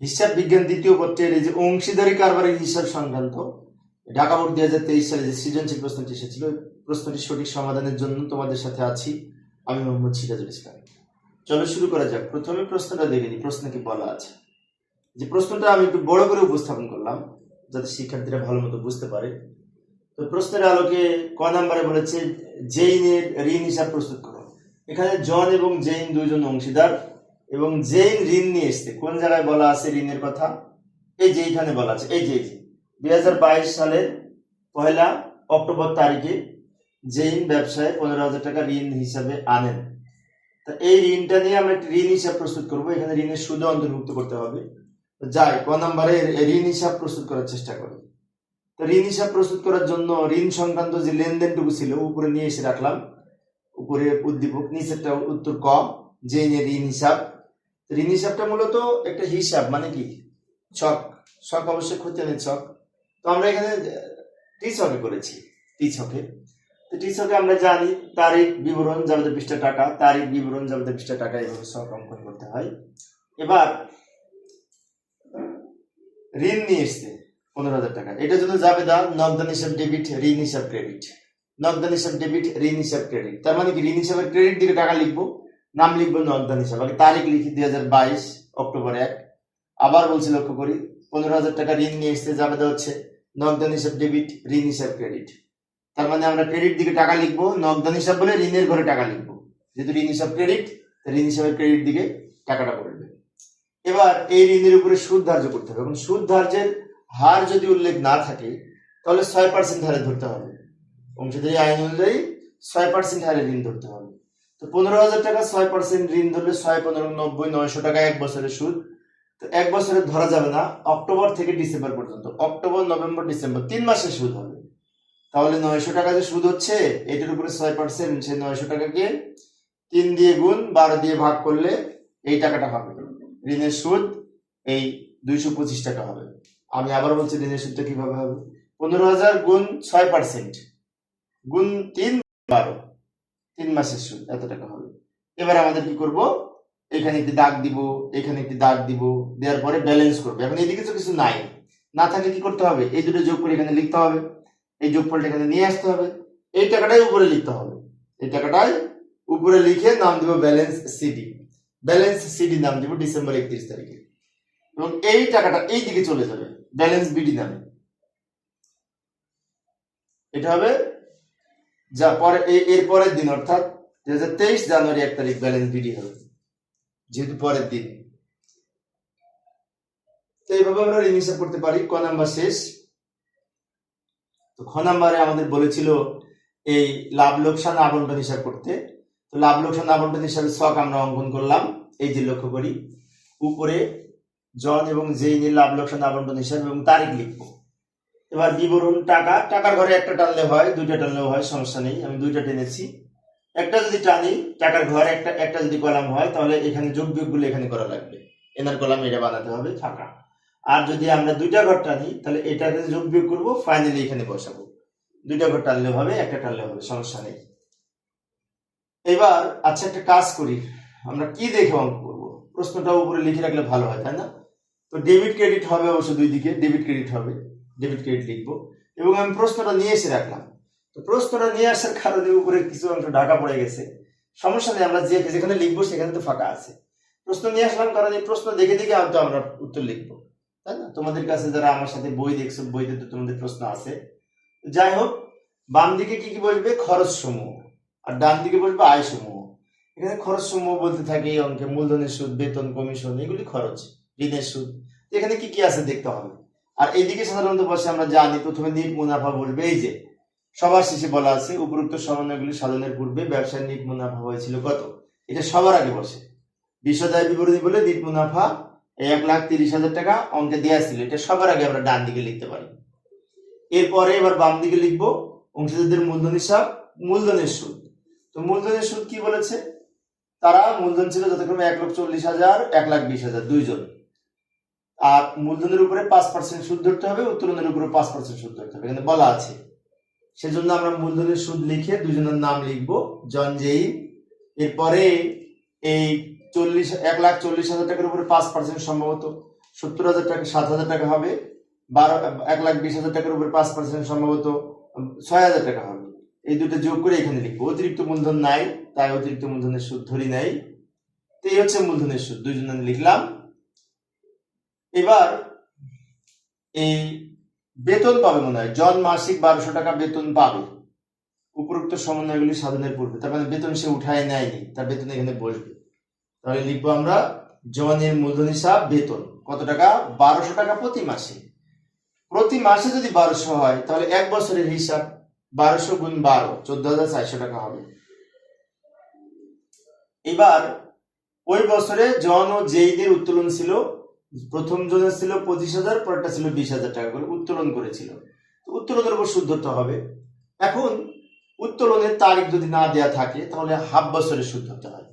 হিসাব বিজ্ঞান দ্বিতীয় পত্রের এই যে অংশীদারি কারবারের হিসাব সংক্রান্ত, ঢাকা বোর্ড দুই হাজার তেইশ সালে যে সৃজনশীল প্রশ্নটি এসেছিল প্রশ্নটির সঠিক সমাধানের জন্য তোমাদের সাথে আছি আমি মোহাম্মদ সিরাজুল ইসলাম। চলো শুরু করা যাক। প্রথমে প্রশ্নটা দেখে নিই প্রশ্ন কি বলা আছে। যে প্রশ্নটা আমি একটু বড় করে উপস্থাপন করলাম, যাতে শিক্ষার্থীরা ভালো মতো বুঝতে পারে। তো প্রশ্নের আলোকে ক নাম্বারে বলেছে, জেইনের ঋণ হিসাব প্রস্তুত করো। এখানে জন এবং জেইন দুইজন অংশীদার। এবং জেইন ঋণ নিয়ে এসছে, কোন জায়গায় বলা আছে ঋণের কথা? এই যে এইখানে বলা আছে, এই যে এই যে। দুই হাজার বাইশ সালের পয়লা অক্টোবর তারিখে জেইন ব্যবসায় পনেরো হাজার টাকা ঋণ হিসাবে আনেন, তা এই ঋণটা নিয়ে আমরা একটা ঋণ হিসাব প্রস্তুত করব। এখানে ঋণের সুদও অন্তর্ভুক্ত করতে হবে। যাই, ক নম্বরে ঋণ হিসাব প্রস্তুত করার চেষ্টা করি। তো ঋণ হিসাব প্রস্তুত করার জন্য ঋণ সংক্রান্ত যে লেনদেনটুকু ছিল, উপরে নিয়ে এসে রাখলাম। উপরে উদ্দীপক, নিচেরটা উত্তর ক জেইনের ঋণ হিসাব ঋণ হিসাবটা মূলত একটা হিসাব মানে কি? ছক ছক অবশ্যই খতিয়ানের ছক। তো আমরা এখানে টি ছকে করেছি টি ছকে। তো টি ছকে আমরা জানি তারিখ, বিবরণ যাবতীয় পৃষ্ঠা টাকা। তারিখ, বিবরণ যাবতীয় পৃষ্ঠা টাকা এভাবে ছক অঙ্কন করতে হয়। এবার, ঋণ নিয়ে এসছে, পনেরো হাজার টাকা। এটার জন্য যাবে দা নগদান হিসাব ডেবিট ঋণ হিসাব ক্রেডিট নগদান হিসাব ডেবিট ঋণ হিসাব ক্রেডিট তার মানে কি? ঋণ হিসাবে ক্রেডিট দিকে টাকা লিখব। নাম লিখব নগদান হিসাব আগে তারিখ লিখি দুই হাজার বাইশ, অক্টোবর এক। আবার বলছি লক্ষ্য করি, পনেরো হাজার টাকা ঋণ নিয়ে এসছে যাবে হচ্ছে। নগদান হিসাব ডেবিট ঋণ হিসাব ক্রেডিট তার মানে আমরা ক্রেডিট দিকে টাকা লিখব, নগদান হিসাব বলে ঋণের ঘরে টাকা লিখব। যেহেতু ঋণ হিসাব ক্রেডিট ঋণ হিসাবের ক্রেডিট দিকে টাকাটা পড়বে এবার এই ঋণের উপরে সুদ ধার্য করতে হবে। এবং সুদ ধার্যের হার যদি উল্লেখ না থাকে, তাহলে ছয় পার্সেন্ট হারে ধরতে হবে। অংশীদারি আইন অনুযায়ী ছয় পার্সেন্ট হারে ঋণ ধরতে হবে। তো পনেরো হাজার টাকা ছয় পার্সেন্ট ঋণ ধরলে ছয় পনেরো নব্বই, নয়শো টাকা এক বছরের সুদ। তো এক বছরে ধরা যাবে না, অক্টোবর থেকে ডিসেম্বর পর্যন্ত। অক্টোবর, নভেম্বর, ডিসেম্বর, তিন মাসের সুদ হবে। তাহলে নয়শো টাকা যে সুদ হচ্ছে, এটার উপরে ছয় পার্সেন্ট সেই নয়শো টাকাকে তিন দিয়ে গুণ, বারো দিয়ে ভাগ করলে এই টাকাটা হবে। ঋণের সুদ এই দুইশো পঁচিশ টাকা হবে। আমি আবার বলছি, ঋণের সুদটা কীভাবে হবে? পনেরো হাজার গুণ ছয় পার্সেন্ট গুণ তিন, বারো। তিন মাসের সুদ, এত টাকা হবে। এবার আমাদের কি করব? এখানে একটি দাগ দিব, এখানে একটি দাগ দিব, দেওয়ার পরে ব্যালেন্স করব। এখন এদিকে তো কিছু নাই। না থাকলে কি করতে হবে? এই দুটো যোগ করে এখানে লিখতে হবে। এই যোগফলটা এখানে নিয়ে আসতে হবে। এই টাকাটাই উপরে লিখতে হবে। এই টাকাটাই উপরে লিখে নাম দিব ব্যালেন্স সিডি ব্যালেন্স সিডি নাম দিব ডিসেম্বর একত্রিশ তারিখে। এবং এই টাকাটা এই দিকে চলে যাবে ব্যালেন্স বিডি নামে। এটা হবে যা পরে এর পরের দিন, অর্থাৎ দুই হাজার তেইশ জানুয়ারি এক তারিখ ব্যালেন্স বিডি হবে। যেহেতু পরের দিন। তো এইভাবে আমরা হিসাব করতে পারি। ক নাম্বার শেষ। তো খ নাম্বারে আমাদের বলেছিল এই লাভ, লোকসান, আবন্টন হিসাব করতে। তো লাভ, লোকসান, আবন্টন হিসাবে শখ আমরা অঙ্কন করলাম। এই যে লক্ষ্য করি। উপরে জন এবং জেইনের লাভ, লোকসান, আবন্টন হিসাব এবং তারিখ লিখব। এবার বিবরণ টাকা, টাকার ঘরে একটা টানলে হয়, দুইটা টানলেও হয়, সমস্যা নেই, আমি দুইটা টেনেছি। একটা যদি টানি, টাকার ঘরে একটা একটা যদি কলাম হয়, তাহলে এখানে যোগ বিয়োগগুলো এখানে করা লাগবে। এনার কলাম এটা বানাতে হবে, ফাঁকা। আর যদি আমরা দুইটা ঘর টানি, তাহলে এটাকে যোগ বিয়োগ করব ফাইনালি এখানে বসাবো। দুইটা ঘর টানলে হবে, একটা টানলে হবে, সমস্যা নেই। এবার আচ্ছা একটা কাজ করি। আমরা কি দেখে অঙ্ক করব? প্রশ্নটা উপরে লিখে রাখলে ভালো হয়, তাই না? তো ডেবিট ক্রেডিট হবে অবশ্য দুই দিকে ডেবিট ক্রেডিট হবে। ডেবিট ক্রেডিট লিখব। এবং আমি প্রশ্নটা নিয়ে এসে রাখলাম। তো প্রশ্নটা নিয়ে আসার কারণে উপরে কিছু অংশ ঢাকা পড়ে গেছে। সমস্যা নেই, আমরা যে যেখানে লিখব সেখানে তো ফাঁকা আছে। প্রশ্ন নিয়ে আসলাম কারণ এই প্রশ্ন দেখে দেখে আমি তো আমরা উত্তর লিখব। তাই না? তোমাদের কাছে যারা আমার সাথে বই দেখছ, বইতে তো তোমাদের প্রশ্ন আছে। যাই হোক, বাম দিকে কি কি বসবে খরচ সমূহ। আর ডান দিকে বসবে আয় সমূহ। এখানে খরচ সমূহ বলতে থাকে এই অঙ্কে মূলধনের সুদ, বেতন, কমিশন, এগুলি খরচ, ঋণের সুদ। এখানে কি কি আছে দেখতে হবে? আর এইদিকে সাধারণত বসে আমরা জানি, প্রথমে নিট মুনাফা বলবে, এই যে, সবার শেষে বলা আছে, উপরোক্ত সমন্বয়গুলি সাধনের পূর্বে ব্যবসায় নিট মুনাফা হয়েছিল কত? এটা সবার আগে বসে। বিশদায় বিবরণী বলে নিট মুনাফা এক লাখ তিরিশ হাজার টাকা অঙ্কে দেওয়া ছিল, এটা সবার আগে আমরা ডান দিকে লিখতে পারি। এরপরে এবার বাম দিকে লিখব, অংশীদারদের মূলধন হিসাব, মূলধনের সুদ। তো মূলধনের সুদ কি বলেছে? তারা মূলধন ছিল যথাক্রমে এক লক্ষ চল্লিশ হাজার, এক লাখ বিশ হাজার, দুইজন। আর মূলধনের উপরে পাঁচ পার্সেন্ট সুদ ধরতে হবে, উত্তোলনের উপরে পাঁচ পার্সেন্ট সুদ ধরতে হবে। এখানে বলা আছে। সেজন্য আমরা মূলধনের সুদ লিখে দুজনের নাম লিখব, জন জেই এরপরে এই চল্লিশ, এক লাখ চল্লিশ হাজার টাকার উপরে পাঁচ পার্সেন্ট সম্ভবত, সত্তর হাজার টাকা, সাত হাজার টাকা হবে। বারো, এক লাখ বিশ হাজার টাকার উপর পাঁচ পার্সেন্ট সম্ভবত, ছয় হাজার টাকা হবে। এই দুটো যোগ করে এখানে লিখব। অতিরিক্ত মূলধন নাই, তাই অতিরিক্ত মূলধনের সুদ ধরি নাই। তো এই হচ্ছে মূলধনের সুদ দুইজন লিখলাম। এবার এই বেতন পাবে মনে হয়, জন মাসিক বারোশো টাকা বেতন পাবে। উপরোক্ত সমন্বয়গুলি সাধনের পূর্বে, তার মানে বেতন সে উঠায় নেয়নি, তার বেতন এখানে বসবে। তাহলে লিখব আমরা, জনের মূলধন হিসাব বেতন, কত টাকা? বারোশো টাকা প্রতি মাসে। প্রতি মাসে যদি বারোশো হয়, তাহলে এক বছরের হিসাব, বারোশো গুণ বারো, চোদ্দ হাজার চারশো টাকা হবে। এবার ওই বছরে জন ও জেইদের উত্তোলন ছিল প্রথম জনের ছিল পঁচিশ হাজার, পরেরটা ছিল বিশ হাজার টাকা করে উত্তোলন করেছিল। উত্তোলনের উপর সুদ ধরতে হবে। এখন উত্তোলনের তারিখ যদি না দেয়া থাকে, তাহলে হাফ বছরের সুদ ধরতে হয়।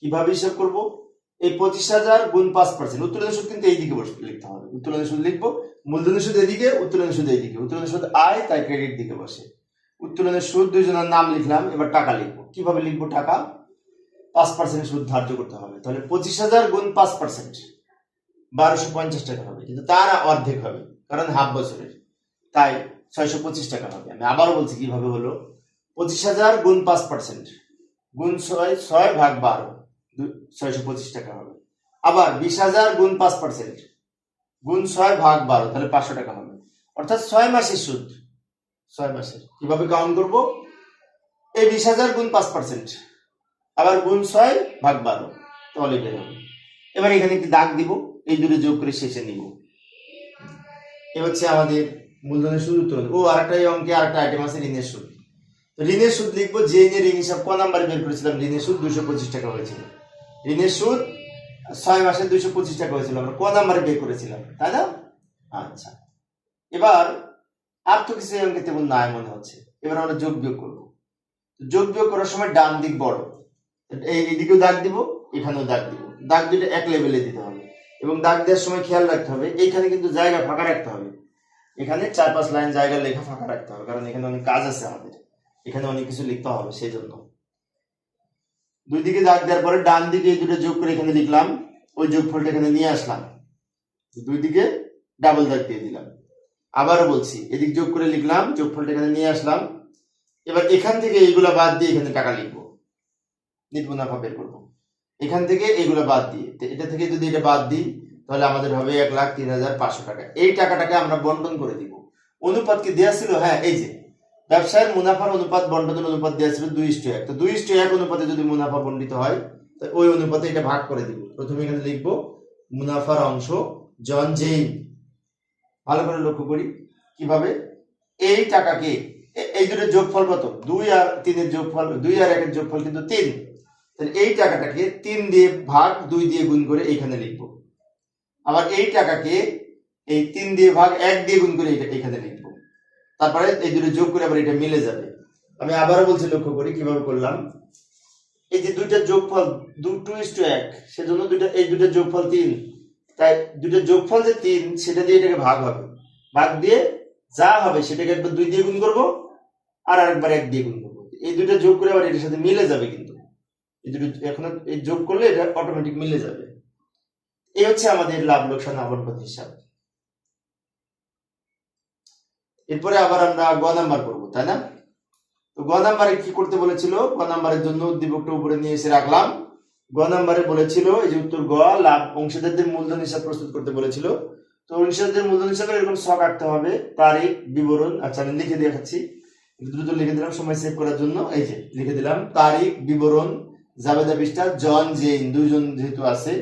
কীভাবে হিসাব করব? এই পঁচিশ হাজার গুণ পাঁচ পার্সেন্ট উত্তোলনের সুদ কিন্তু এইদিকে বসে লিখতে হবে। উত্তোলনের সুদ লিখব, মূলধনের সুদ এদিকে, উত্তোলনের সুদ এইদিকে। উত্তোলনের সুদ আয়, তাই ক্রেডিট দিকে বসে। উত্তোলনের সুদ দুইজনের নাম লিখলাম, এবার টাকা লিখব। কীভাবে লিখব টাকা? পাঁচ পার্সেন্ট সুদ ধার্য করতে হবে। তাহলে পঁচিশ হাজার গুণ পাঁচ পার্সেন্ট বারোশো পঞ্চাশ টাকা হবে, কিন্তু তার অর্ধেক হবে, কারণ হাফ বছরের। তাই ছয়শো পঁচিশ টাকা হবে। আমি আবারও বলছি কীভাবে হলো? পঁচিশ হাজার গুণ পাঁচ পার্সেন্ট, গুণ ছয় ছয় ভাগ বারো ছয়শো পঁচিশ টাকা হবে। আবার বিশ হাজার গুণ পাঁচ পার্সেন্ট, গুণ ছয় ভাগ বারো, তাহলে পাঁচশো টাকা হবে। অর্থাৎ ছয় মাসের সুদ। ছয় মাসের। কীভাবে কাউন্ট করব? এই বিশ হাজার গুণ পাঁচ পার্সেন্ট, আবার গুণ ছয় ভাগ বারো, তাহলে বের হবে। এবার এখানে একটি দাগ দিব। এই দুটো যোগ করে শেষে নিব। এ হচ্ছে আমাদের মূলধনের সুদ উত্তোলন ও আরেকটা অঙ্কে আরেকটা আইটেম আছে ঋণের সুদ। তো ঋণের সুদ লিখব যে নিয়ে ঋণ হিসাব ক নাম্বারে বের করেছিলাম ঋণের সুদ দুশো পঁচিশ টাকা হয়েছিল। ঋণের সুদ ছয় মাসে দুইশো পঁচিশ টাকা হয়েছিল আমরা ক নাম্বারে বের করেছিলাম তাই না? আচ্ছা। এবার আর তো কিছু অঙ্কে তেমন নাই মনে হচ্ছে। এবার আমরা যোগ বিয়োগ করব। তো যোগ বিয়োগ করার সময় ডান দিক বড়। এই এদিকেও দাগ দিব এখানেও দাগ দিব। দাগ দুটো এক লেভেলে দিতে হবে। এবং দাগ দেওয়ার সময় খেয়াল রাখতে হবে। এইখানে কিন্তু জায়গা ফাঁকা রাখতে হবে। এখানে চার পাঁচ লাইন জায়গা লেখা ফাঁকা রাখতে হবে, কারণ এখানে অনেক কাজ আছে আমাদের। এখানে অনেক কিছু লিখতে হবে সেই জন্য দুই দিকে দাগ দেওয়ার পরে ডান দিকে এই দুটো যোগ করে এখানে লিখলাম, ওই যোগফলটা এখানে নিয়ে আসলাম। দুই দিকে ডাবল দাগ দিয়ে দিলাম। আবারও বলছি, এদিক যোগ করে লিখলাম, যোগফলটা এখানে নিয়ে আসলাম। এবার এখান থেকে এইগুলা বাদ দিয়ে এখানে টাকা লিখব। নিট মুনাফা বের করব। এখান থেকে এগুলো বাদ দিয়ে এটা থেকে যদি এটা বাদ দিই, তাহলে আমাদের হবে এক লাখ তিন হাজার পাঁচশো টাকা। এই টাকাটাকে আমরা বন্টন করে দিব। অনুপাত কি দেওয়া ছিল? হ্যাঁ এই যে। ব্যবসায়ের মুনাফার অনুপাত, বন্টনের অনুপাত দেওয়া ছিল দুই ইস্টু এক তো দুই ইস্টু এক অনুপাতে যদি মুনাফা বন্টিত হয়, তো ওই অনুপাতে এটা ভাগ করে দিব। প্রথমে এখানে লিখব, মুনাফার অংশ জন জেইন। ভালো করে লক্ষ্য করি। কীভাবে? এই টাকাকে এই দুটোর যোগফল কত? দুই আর তিনের যোগফল, দুই আর একের যোগফল কিন্তু তিন। তাহলে এই টাকাটাকে তিন দিয়ে ভাগ, দুই দিয়ে গুণ করে এইখানে লিখব। আবার এই টাকাকে এই তিন দিয়ে ভাগ, এক দিয়ে গুণ করে এখানে লিখব। তারপরে এই দুটো যোগ করে আবার এটা মিলে যাবে। আমি আবারও বলছি লক্ষ্য করি, কীভাবে করলাম? এই যে দুইটা যোগফল টু ইস টু এক, সেজন্য দুইটা এই দুটো যোগফল তিন। তাই দুটো যোগফল যে তিন, সেটা দিয়ে এটাকে ভাগ হবে। ভাগ দিয়ে যা হবে সেটাকে একবার দুই দিয়ে গুণ করব, আর আরেকবার এক দিয়ে গুণ করব। এই দুটো যোগ করে আবার এটার সাথে মিলে যাবে কিন্তু। এই দুটো এখন এই যোগ করলে এটা অটোমেটিক মিলে যাবে। এই হচ্ছে আমাদের লাভ লোকসান আবরণ হিসাব এরপরে আবার আমরা গ নাম্বার করব, তাই না? তো গ নাম্বারে কি করতে বলেছিল? গ নাম্বারের জন্য উদ্দীপকটা উপরে নিয়ে এসে রাখলাম। গ নাম্বারে বলেছিল এই যে উত্তর গ, লাভ অংশীদারদের মূলধন হিসাব প্রস্তুত করতে বলেছিল। তো অংশীদারদের মূলধন হিসাবে এরকম শখ আঁকতে হবে, তারিখ, বিবরণ আচ্ছা আমি লিখে দেখাচ্ছি। দ্রুত লিখে দিলাম, সময় সেভ করার জন্য। এই যে লিখে দিলাম, তারিখ, বিবরণ জাবেদা পৃষ্ঠা, জন জেইন, দুইজন যেহেতু আছে,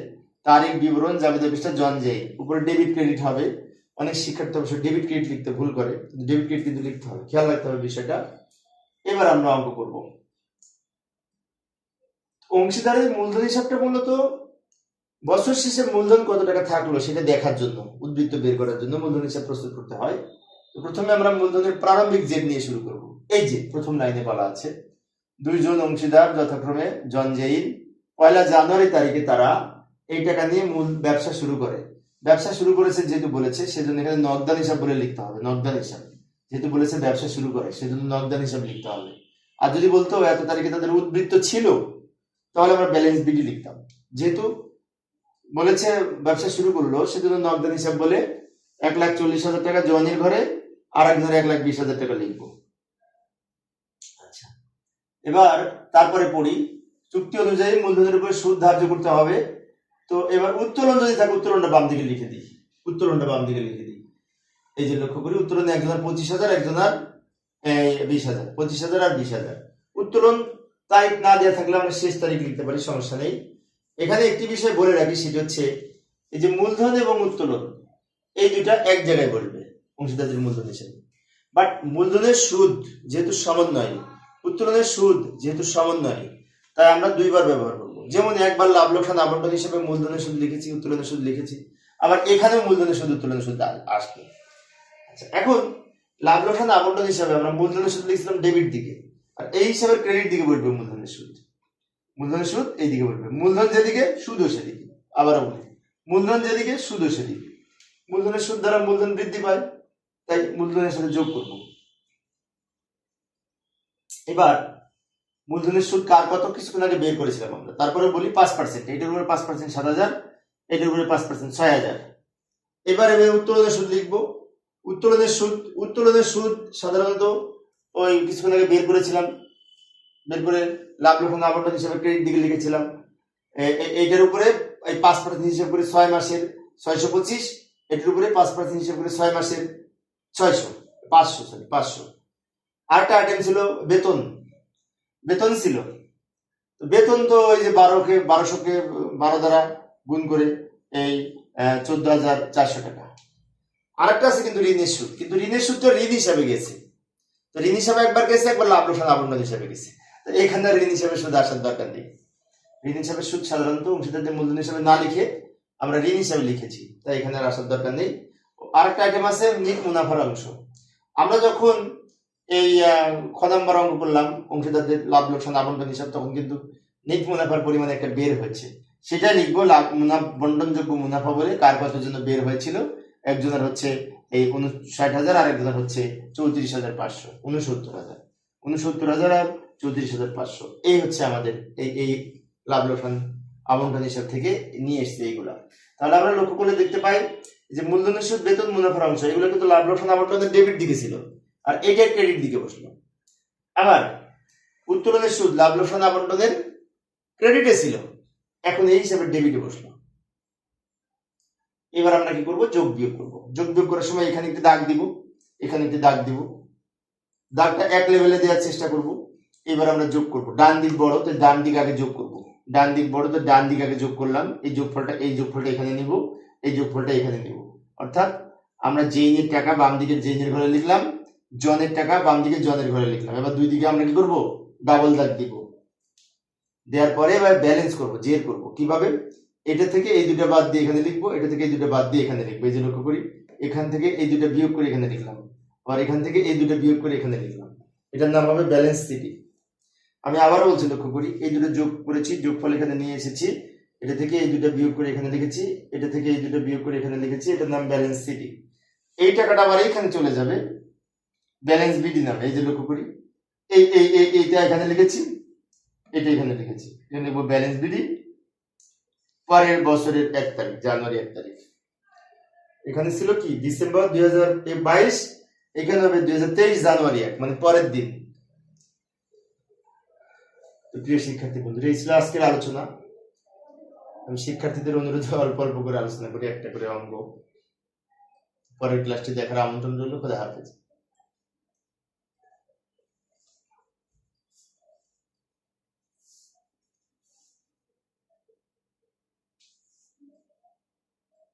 তারিখ, বিবরণ, জাবেদা পৃষ্ঠা, জন জেইন। উপরে ডেবিট ক্রেডিট হবে। অনেক শিক্ষার্থী অবশ্য ডেবিট ক্রেডিট লিখতে ভুল করে ডেবিট ক্রেডিট কিন্তু লিখতে হবে। খেয়াল রাখতে হবে বিষয়টা। এবার আমরা অঙ্ক করব। অংশীদারের মূলধন হিসাবটা মূলত বছর শেষে মূলধন কত টাকা থাকল সেটা দেখার জন্য উদ্বৃত্ত বের করার জন্য মূলধন হিসাব প্রস্তুত করতে হয়। তো প্রথমে আমরা মূলধনের প্রারম্ভিক জেদ নিয়ে শুরু করব। এই যে প্রথম লাইনে বলা আছে দুইজন অংশীদার যথাক্রমে জন জেইন পয়লা জানুয়ারি তারিখে তারা এই টাকা নিয়ে মূল ব্যবসা শুরু করে। ব্যবসা শুরু করেছে যেহেতু বলেছে, সেজন্য এখানে নগদান হিসাব বলে লিখতে হবে, নগদান হিসাব। যেহেতু বলেছে ব্যবসা শুরু করে, সেজন্য নগদান হিসাব লিখতে হবে। আর যদি বলতো এত তারিখে তাদের উদ্বৃত্ত ছিল, তাহলে আমরা ব্যালেন্স বিডি লিখতাম। যেহেতু বলেছে ব্যবসা শুরু করল, সেজন্য নগদান হিসাব বলে এক লাখ চল্লিশ হাজার টাকা জয়েনের ঘরে, আর একজনের এক লাখ বিশ হাজার টাকা লিখব। এবার তারপরে পড়ি। চুক্তি অনুযায়ী মূলধনের উপরে সুদ ধার্য করতে হবে। তো এবার উত্তোলন যদি থাকে, উত্তোলনটা বাম দিকে লিখে দিই। উত্তোলনটা বাম দিকে লিখে দিই। এই যে লক্ষ্য করি, উত্তোলনে একজনের পঁচিশ হাজার একজনের বিশ হাজার। পঁচিশ হাজার আর বিশ হাজার। উত্তোলন তারিখ না দেওয়া থাকলে আমরা শেষ তারিখ লিখতে পারি, সমস্যা নেই। এখানে একটি বিষয় বলে রাখি, সেটি হচ্ছে এই যে মূলধন এবং উত্তোলন, এই দুটা এক জায়গায় বলবে, অংশীদারদের মূলধন হিসেবে। বাট মূলধনের সুদ যেহেতু সমন্বয় উত্তোলনের সুদ যেহেতু সমন্বয়, তাই আমরা দুইবার ব্যবহার করব। যেমন একবার লাভ, লোকসান আবন্টন হিসেবে মূলধনের সুদ লিখেছি, উত্তোলনের সুদ লিখেছি, আবার এখানেও মূলধনের সুদ, উত্তোলনের সুদ আসবে। আচ্ছা এখন লাভ, লোকসান আবন্টন হিসাবে আমরা মূলধনের সুদ লিখছিলাম ডেবিট দিকে। আর এই হিসাবে ক্রেডিট দিকে বলবে মূলধনের সুদ। মূলধনের সুদ এই দিকে বলবে মূলধন যেদিকে, সুদও সেদিকে। আবার বলি, মূলধন যেদিকে, সুদও সেদিকে। মূলধনের সুদ দ্বারা মূলধন বৃদ্ধি পায়, তাই মূলধনের সাথে যোগ করব। এবার মূলধনের সুদ কার কত? কিছুক্ষণ আগে বের করেছিলাম আমরা। তারপরে বলি পাঁচ পার্সেন্ট এটার উপরে পাঁচ পার্সেন্ট সাত হাজার, এটার উপরে পাঁচ পার্সেন্ট ছয় হাজার। এবার এবার উত্তোলনের সুদ লিখব। উত্তোলনের সুদ উত্তোলনের সুদ সাধারণত ওই কিছুক্ষণ আগে বের করেছিলাম। বের করে লাভ লক্ষণ আবন্টন হিসেবে ক্রেডিট দিকে লিখেছিলাম। এইটার উপরে এই পাঁচ পার্সেন্ট হিসেব করে ছয় মাসের ছয়শো পঁচিশ, এটার উপরে পাঁচ পার্সেন্ট হিসেব করে ছয় মাসের ছয়শো, পাঁচশো সরি পাঁচশো। আরেকটা আইটেম ছিল বেতন। বেতন ছিল। বেতন তো ওই যে বারোকে, বারোশোকে বারো দ্বারা গুণ করে এই চোদ্দ হাজার চারশো টাকা। আরেকটা আছে কিন্তু ঋণের সুদ। কিন্তু ঋণের সুদ তো ঋণ হিসাবে গেছে। তো ঋণ হিসাবে একবার গেছে, একবার লাভ লোকসান আবন্টন হিসাবে গেছে। তো এখানে ঋণ হিসাবে সুদ আসার দরকার নেই। ঋণ হিসাবে সুদ সাধারণত অংশীদারদের মূলধন হিসাবে না লিখে আমরা ঋণ হিসাবে লিখেছি। তাই এখানে আসার দরকার নেই। আরেকটা আইটেম আছে মুনাফার অংশ। আমরা যখন এই আহ, খ নম্বর করলাম। অংশীদারদের লাভ লোকসান আবন্টন হিসাব তখন কিন্তু নিট মুনাফার পরিমাণ একটা বের হয়েছে। সেটা লিখব লাভ মুনাফা বন্টনযোগ্য মুনাফা বলে কার কত জন্য বের হয়েছিল? একজনের হচ্ছে এই উনষাট হাজার আর একজনের হচ্ছে চৌত্রিশ হাজার পাঁচশো উনসত্তর হাজার। উনসত্তর হাজার আর চৌত্রিশ হাজার পাঁচশো। এই হচ্ছে আমাদের এই এই লাভ লোকসান আবন্টন হিসাব থেকে নিয়ে এসছে এইগুলা। তাহলে আমরা লক্ষ্য করলে দেখতে পাই যে মূলধনের সুদ বেতন মুনাফার অংশ এগুলো কিন্তু লাভ লোকসান আবন্টনের ডেবিট দিকে ছিল। আর এটা ক্রেডিট দিকে বসল। আবার উত্তোলনের সুদ লাভ লোকসান আবন্টনের ক্রেডিটে ছিল। এখন এই হিসাবে ডেবিটে বসল। এবার আমরা কি করব? যোগ বিয়োগ করব। যোগ বিয়োগ করার সময় এখানে একটি দাগ দিব, এখানে একটি দাগ দিব। দাগটা এক লেভেলে দেওয়ার চেষ্টা করব। এবার আমরা যোগ করব। ডান দিক বড়, তো ডান দিক আগে যোগ করব। ডান দিক বড়, তো ডান দিক আগে যোগ করলাম। এই যোগফলটা এই যোগফলটা এখানে নিব, এই যোগফলটা এখানে নিব। অর্থাৎ আমরা জেইনের টাকা বাম দিকে জেইনের ঘরে লিখলাম জনের টাকা বাম দিকে জনের ঘরে লিখলাম এবার দুই দিকে আমরা কি করব? ডাবল দাগ দিব। দেওয়ার পরে এবার ব্যালেন্স করব, জের করব। কীভাবে? এটা থেকে এই দুটো বাদ দিয়ে এখানে লিখব, এটা থেকে এই দুটো বাদ দিয়ে এখানে লিখব। এই যে লক্ষ্য করি, এখান থেকে এই দুটো বিয়োগ করে এখানে লিখলাম। আবার এখান থেকে এই দুটো বিয়োগ করে এখানে লিখলাম। এটার নাম হবে ব্যালেন্স সিটি আমি আবারও বলছি, লক্ষ্য করি, এই দুটো যোগ করেছি, যোগফল এখানে নিয়ে এসেছি। এটা থেকে এই দুটো বিয়োগ করে এখানে লিখেছি, এটা থেকে এই দুটো বিয়োগ করে এখানে লিখেছি, এটার নাম ব্যালেন্স সিটি এই টাকাটা আবার এখানে চলে যাবে। ব্যালেন্স বিডি নামে, এই যে লক্ষ্য করি, এই এই এই, এইটা এখানে লিখেছি, এটা এখানে লিখেছি এখানে লিখব ব্যালেন্স বিডি পরের বছরের এক তারিখ, জানুয়ারি এক তারিখ। এখানে ছিল কি? ডিসেম্বর দুই হাজার বাইশ, এখানে হবে দুই হাজার তেইশ, জানুয়ারি এক মানে পরের দিন। তো প্রিয় শিক্ষার্থী বন্ধুরা, এই ছিল আজকের আলোচনা। আমি শিক্ষার্থীদের অনুরোধে অল্প অল্প করে আলোচনা করি, একটা করে অঙ্গ পরের ক্লাসটি দেখার আমন্ত্রণ রইল, খোদা হাফেজ।